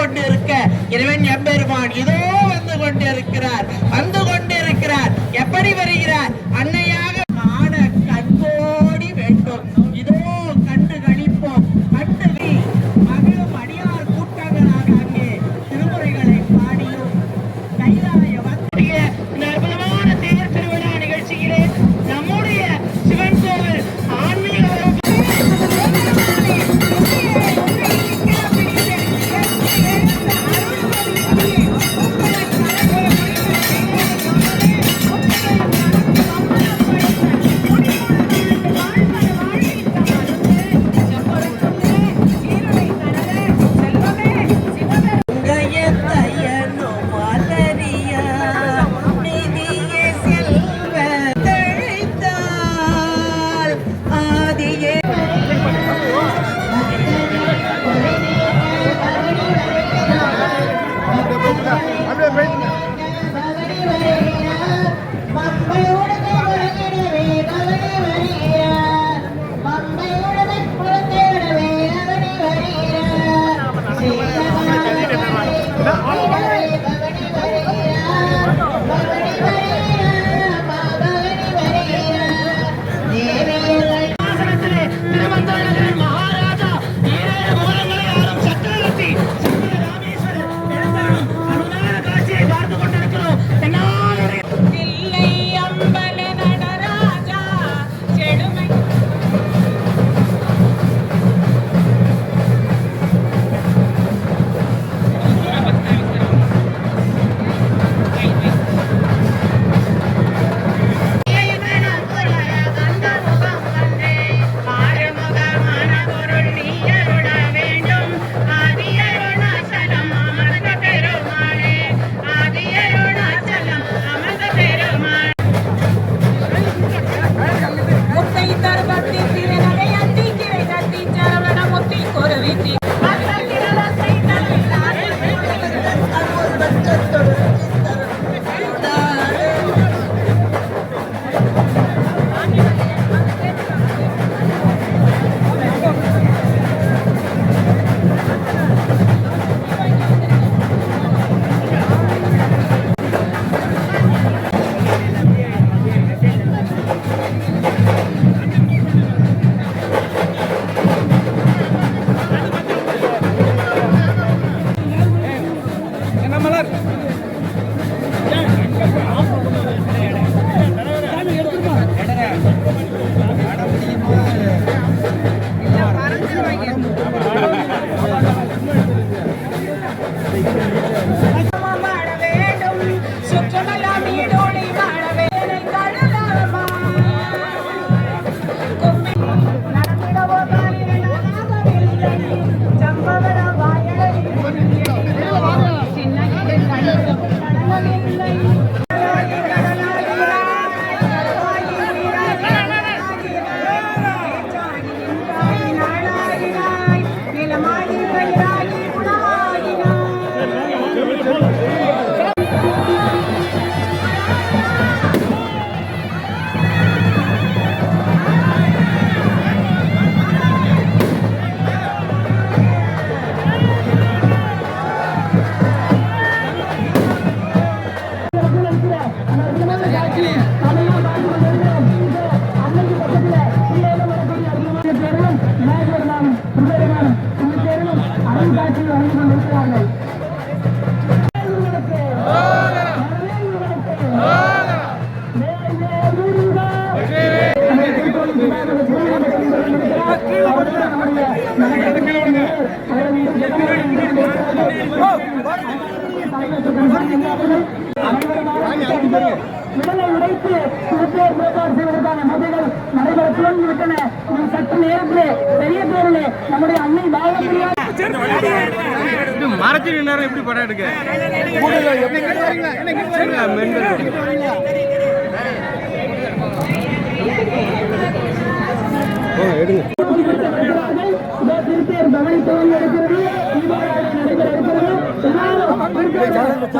கொண்டு இருக்க இறைவன் எம்பெருமான் இதோ வந்து கொண்டிருக்கிறார். வந்து கொண்டிருக்கிறார். எப்படி வருகிறார்? அன்னை Yeah. உடைத்து திருப்பே புறப்பாடு நடைபெற துவங்கிவிட்டன நம் சற்று நேரத்திலே பெரிய பேரிலே நம்முடைய அன்னை பாலப்பிரியா மறைச்சு நேரம் எப்படி படம் எடுக்க எடுங்க. திருப்பேர் பவனி துவங்கி இருக்கிறது ¡Vamos!